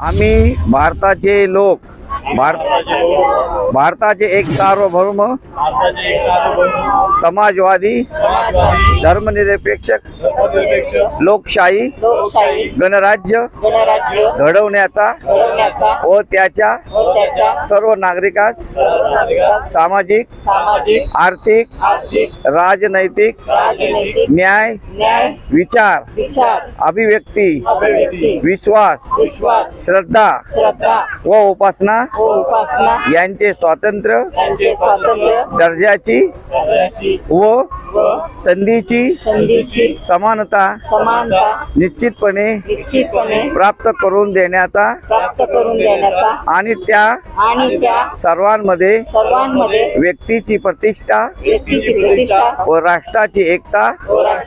आम्ही भारताचे लोक भारत भारताचे एक सार्वभौम समाजवादी धर्मनिरपेक्ष लोकशाही गणराज्य घडवण्याचा व त्याच्या सर्व नागरिकास सामाजिक आर्थिक राजनैतिक न्याय विचार अभिव्यक्ती विश्वास श्रद्धा व उपासना उपासना यांचे स्वातंत्र्य यांचे स्वातंत्र्य दर्जाची व संधीची संधीची समानता समानता निश्चितपणे निश्चितपणे प्राप्त करून देण्याचा प्राप्त करून देण्याचा आणि त्या आणि त्या सर्वांमध्ये सर्वांमध्ये व्यक्तीची प्रतिष्ठा व्यक्तीची प्रतिष्ठा व राष्ट्राची एकता व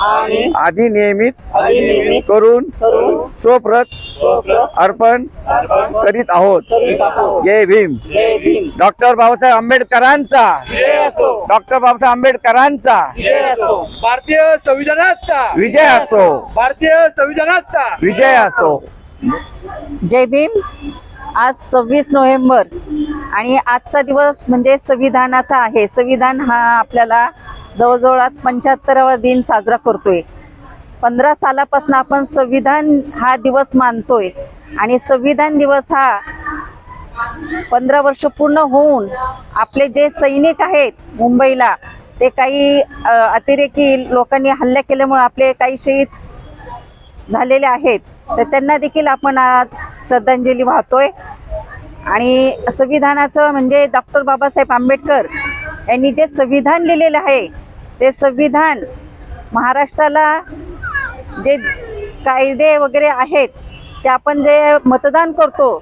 आणि अधिनियमित अधिनियमित करून करून स्वप्रत अर्पण करीत आहोत. जय भीम. जय भीम. डॉक्टर बाबासाहेब आंबेडकरांचा. जय असो. डॉक्टर बाबासाहेब आंबेडकरांचा. जय असो. भारतीय संविधानाचा. विजय असो. भारतीय संविधानाचा. विजय असो. जय भीम. आज सव्वीस नोव्हेंबर आणि आजचा दिवस म्हणजे संविधानाचा आहे. संविधान हा आपल्याला जवळजवळ आज पंच्याहत्तरावा दिन साजरा करतोय. पंधरा सालापासून आपण संविधान हा दिवस मानतोय आणि संविधान दिवस हा पंधरा वर्ष पूर्ण होऊन आपले जे सैनिक आहेत मुंबईला ते काही अतिरेकी लोकांनी हल्ला केल्यामुळे आपले काही शहीद झालेले आहेत तर त्यांना देखील आपण आज श्रद्धांजली वाहतोय. आणि संविधानाचं म्हणजे डॉक्टर बाबासाहेब आंबेडकर यांनी जे संविधान लिहिलेलं आहे ते संविधान महाराष्ट्राला जे कायदे वगैरे आहेत ते आपण जे मतदान करतो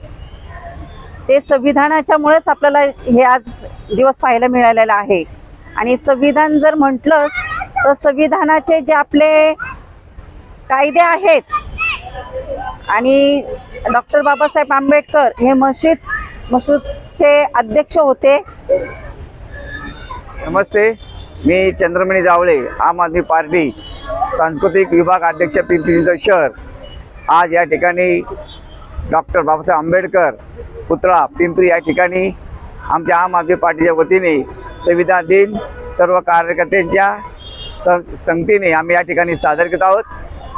ते संविधानाच्यामुळेच आपल्याला हे आज दिवस पाहायला मिळालेला आहे. आणि संविधान जर म्हटलं तर संविधानाचे जे आपले कायदे आहेत आणि डॉक्टर बाबासाहेब आंबेडकर हे मशीद मसूदचे अध्यक्ष होते. नमस्ते. मी चंद्रमणी जावळे आम आदमी पार्टी सांस्कृतिक विभाग अध्यक्ष पिंपरी शहर. आज या ठिकाणी डॉक्टर बाबासाहेब आंबेडकर पुतळा पिंपरी या ठिकाणी आमच्या आम आदमी पार्टीच्या वतीने संविधान दिन सर्व कार्यकर्त्यांच्या सं संगतीने आम्ही या ठिकाणी सादर करत आहोत.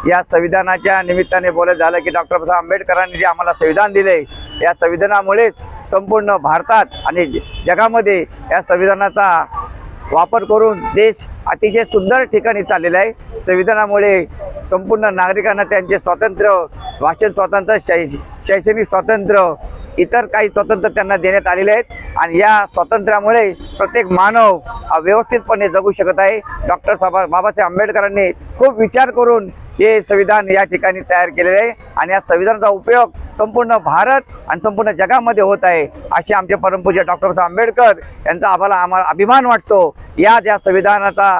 या संविधानाच्या निमित्ताने बोलत झालं की डॉक्टर बाबासाहेब आंबेडकरांनी जे आम्हाला संविधान दिले या संविधानामुळेच संपूर्ण भारतात आणि ज- जगामध्ये या संविधानाचा वापर करून देश अतिशय सुंदर ठिकाणी चाललेला आहे. संविधानामुळे संपूर्ण नागरिकांना त्यांचे स्वातंत्र्य भाषण स्वातंत्र्य शै शैक्षणिक स्वातंत्र्य इतर काही स्वातंत्र्य त्यांना देण्यात आलेले आहेत. आणि या स्वातंत्र्यामुळे प्रत्येक मानव व्यवस्थितपणे जगू शकत आहे. डॉक्टर साबा बाबासाहेब आंबेडकरांनी खूप विचार करून हे संविधान या ठिकाणी तयार केलेले आहे. आणि या संविधानाचा उपयोग संपूर्ण भारत आणि संपूर्ण जगामध्ये होत आहे. असे आमचे परमपूज्य डॉक्टर बाबासाहेब आंबेडकर यांचा आम्हाला आम्हाला अभिमान वाटतो. या ज्या संविधानाचा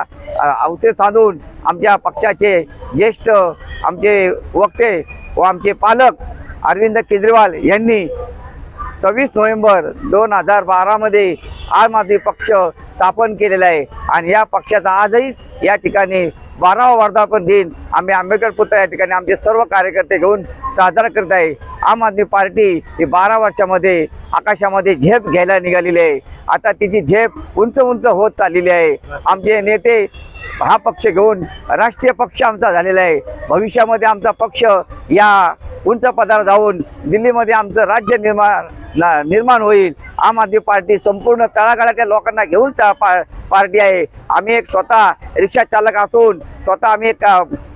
अवते साधून आमच्या पक्षाचे ज्येष्ठ आमचे वक्ते व आमचे पालक अरविंद केजरीवाल यांनी सव्वीस नोव्हेंबर दोन हजार बारामध्ये आम आदमी पक्ष स्थापन केलेला आहे. आणि या पक्षाचा आजही या ठिकाणी बारावा वर्धापन दिन आम्ही आंबेडकर पुत्र या ठिकाणी आमचे सर्व कार्यकर्ते घेऊन साजरा करत आहे. आम आदमी पार्टी ही बारा वर्षामध्ये आकाशामध्ये झेप घ्यायला निघालेली आहे. आता तिची झेप उंच उंच होत चाललेली आहे. आमचे नेते हा पक्ष घेऊन राष्ट्रीय पक्ष आमचा झालेला आहे. भविष्यामध्ये आमचा पक्ष या उंच पदार जाऊन दिल्लीमध्ये आमचं राज्य निर्माण निर्माण होईल आम आदमी पार्टी संपूर्ण तळागाळातल्या लोकांना घेऊन त्या पा पार्टी आहे आम्ही एक स्वतः रिक्षा चालक असून स्वतः आम्ही एक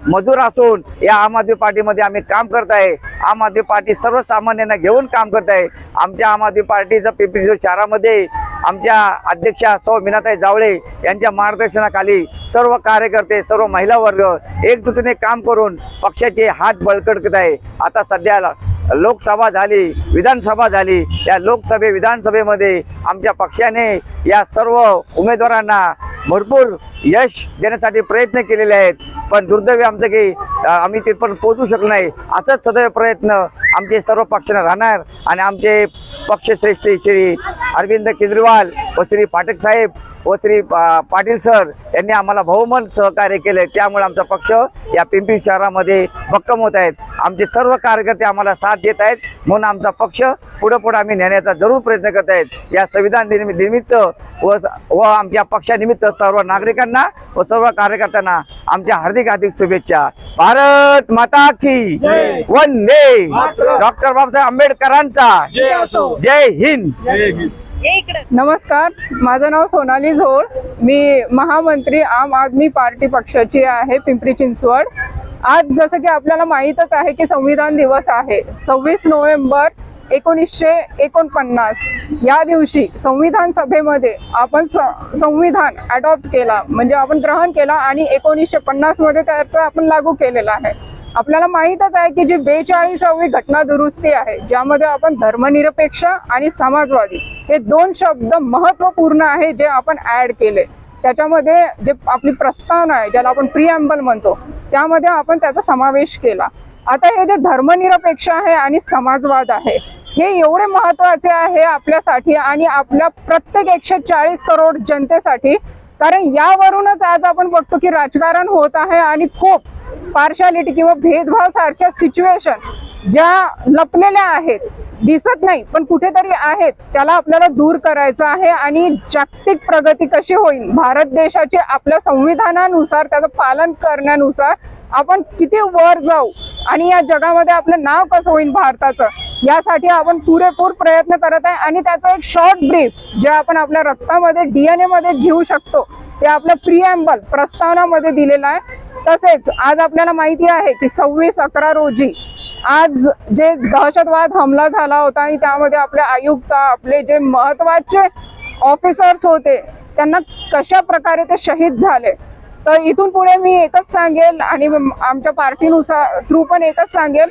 मजूर असून या आम आदमी पार्टीमध्ये आम्ही काम करत आहे आम आदमी पार्टी सर्वसामान्यांना घेऊन काम करत आहे आमच्या आम आदमी पार्टीचं पिंपरी शहरामध्ये आमच्या अध्यक्षा सौ मीनाताई जावळे यांच्या मार्गदर्शनाखाली सर्व कार्यकर्ते सर्व महिला वर्ग एकजुटीने काम करून पक्षाचे हात बळकट करत आहे. आता सध्याला लोकसभा झाली विधानसभा झाली. या लोकसभे विधानसभेमध्ये आमच्या पक्षाने या सर्व उमेदवारांना भरपूर यश देण्यासाठी प्रयत्न केलेले आहेत. पण दुर्दैवी आमचं की आम्ही तिथपर्यंत पोहोचू शकलो नाही. असंच सदैव प्रयत्न आमचे सर्व पक्षांना राहणार आणि आमचे पक्षश्रेष्ठी श्री अरविंद केजरीवाल व श्री पाठक साहेब व श्री पाटील सर यांनी आम्हाला बहुमत सहकार्य केले त्यामुळे आमचा पक्ष या पिंपरी शहरामध्ये भक्कम होत आहेत. आमचे सर्व कार्यकर्ते आम्हाला साथ देत आहेत. म्हणून आमचा पक्ष पुढे पुढे आम्ही नेण्याचा जरूर प्रयत्न करत आहेत. या संविधान दिन निमित्त व व आमच्या पक्षानिमित्त सर्व नागरिकांना व सर्व कार्यकर्त्यांना आमच्या हार्दिक हार्दिक शुभेच्छा. भारत माता की. वंदे. डॉक्टर बाबासाहेब आंबेडकरांचा. जय हिंद. नमस्कार माझं नाव सोनाली झोळ. मी महामंत्री आम आदमी पार्टी पक्षाची आहे पिंपरी चिंचवड. आज जसं की आपल्याला माहीतच आहे की संविधान दिवस आहे. सव्वीस नोव्हेंबर एकोणीसशे एकोणपन्नास. या दिवशी संविधान सभेमध्ये आपण स- संविधान अडॉप्ट केला म्हणजे आपण ग्रहण केला आणि एकोणीसशे पन्नासमध्ये त्याचा आपण लागू केलेला आहे. आपल्याला माहीतच आहे की जी बेचाळीसावी घटना दुरुस्ती आहे ज्यामध्ये आपण धर्मनिरपेक्ष आणि समाजवादी हे दोन शब्द महत्त्वपूर्ण आहे जे आपण ऍड केले. त्याच्यामध्ये जे आपली प्रस्तावना आहे ज्याला आपण प्रिअम्बल म्हणतो त्यामध्ये आपण त्याचा समावेश केला. आता हे जे धर्मनिरपेक्ष आहे आणि समाजवाद आहे हे एवढे महत्त्वाचे आहे आपल्यासाठी आणि आपल्या प्रत्येक एकशे चाळीस करोड जनतेसाठी. कारण यावरूनच आज आपण बघतो की राजकारण होत आहे आणि खूप पार्शालिटी किंवा भेदभाव सारख्या सिच्युएशन ज्या लपलेल्या आहेत दिसत नाही पण कुठेतरी आहेत त्याला आपल्याला दूर करायचं आहे आणि जागतिक प्रगती कशी होईल? भारत देशाची आपल्या संविधानानुसार त्याचं पालन करण्यानुसार आपण किती वर जाऊ आणि या जगामध्ये आपलं नाव कसं होईल भारताचं? यासाठी आपण पुरेपूर प्रयत्न करत आहे आणि त्याचं एक शॉर्ट ब्रीफ जे आपण आपल्या रक्तामध्ये डीएनए मध्ये घेऊ शकतो ते आपलं प्रिएम्बल प्रस्तावनामध्ये दिलेलं आहे. तसेच आज आपल्याला माहिती आहे की सव्वीस अकरा रोजी आज जे दहशतवाद हमला झाला होता आणि त्यामध्ये आपले आयुक्त आपले जे महत्त्वाचे ऑफिसर्स होते त्यांना कशा प्रकारे ते शहीद झाले? तर इथून पुढे मी एकच सांगेल आणि आमच्या पार्टीनुसार थ्रू पण एकच सांगेल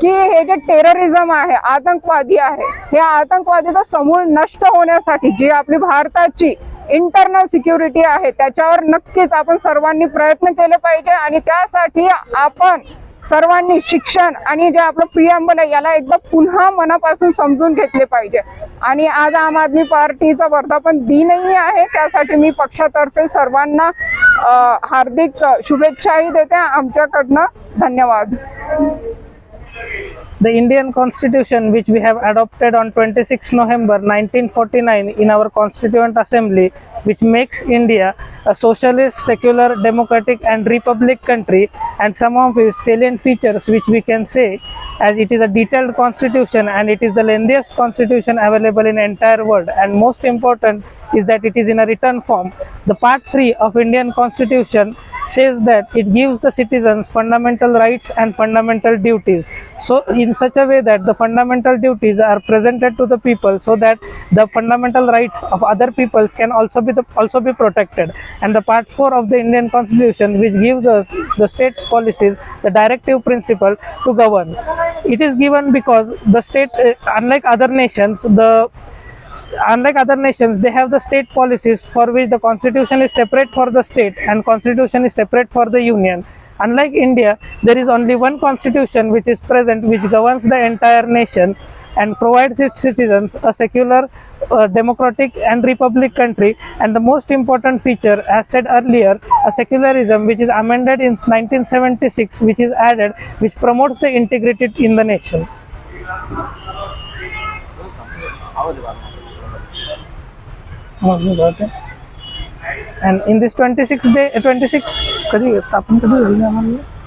की हे जे टेररिझम आहे आतंकवादी आहे हे आतंकवादीचा समूळ नष्ट होण्यासाठी जी आपली भारताची इंटरनल सिक्युरिटी आहे. त्याच्यावर नक्कीच आपण सर्वांनी प्रयत्न केले पाहिजे आणि त्यासाठी आपण सर्वांनी शिक्षण आणि जे आपलं प्रियंबल आहे याला एकदा पुन्हा मनापासून समजून घेतले पाहिजे. आणि आज आम आदमी पार्टीचा वर्धापन दिनही आहे. त्यासाठी मी पक्षातर्फे सर्वांना हार्दिक शुभेच्छाही देते. आमच्याकडनं धन्यवाद. The Indian Constitution, which we have adopted on 26 November 1949 in our Constituent Assembly, which makes India a socialist, secular, democratic, and republic country, and some of its salient features, which we can say, as it is a detailed constitution and it is the lengthiest constitution available in entire world, and most important is that it is in a written form. The part 3 of Indian Constitution says that it gives the citizens fundamental rights and fundamental duties so in such a way that the fundamental duties are presented to the people so that the fundamental rights of other peoples can also be also be protected. And the part 4 of the indian constitution which gives us the state policies the directive principle to govern. It is given because the state uh, unlike other nations the unlike other nations they have the state policies for which the constitution is separate for the state and constitution is separate for the union. Unlike india there is only one constitution which is present which governs the entire nation and provides its citizens a secular uh, democratic and republic country and the most important feature as said earlier a secularism which is amended in 1976 which is added which promotes the integrity in the nation and in this 26 day 26 कधी स्थापन कधी झाली आम्हाला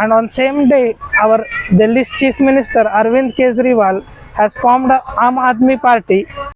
and on same day our Delhi's chief minister Arvind Kejriwal has formed a Aam Aadmi party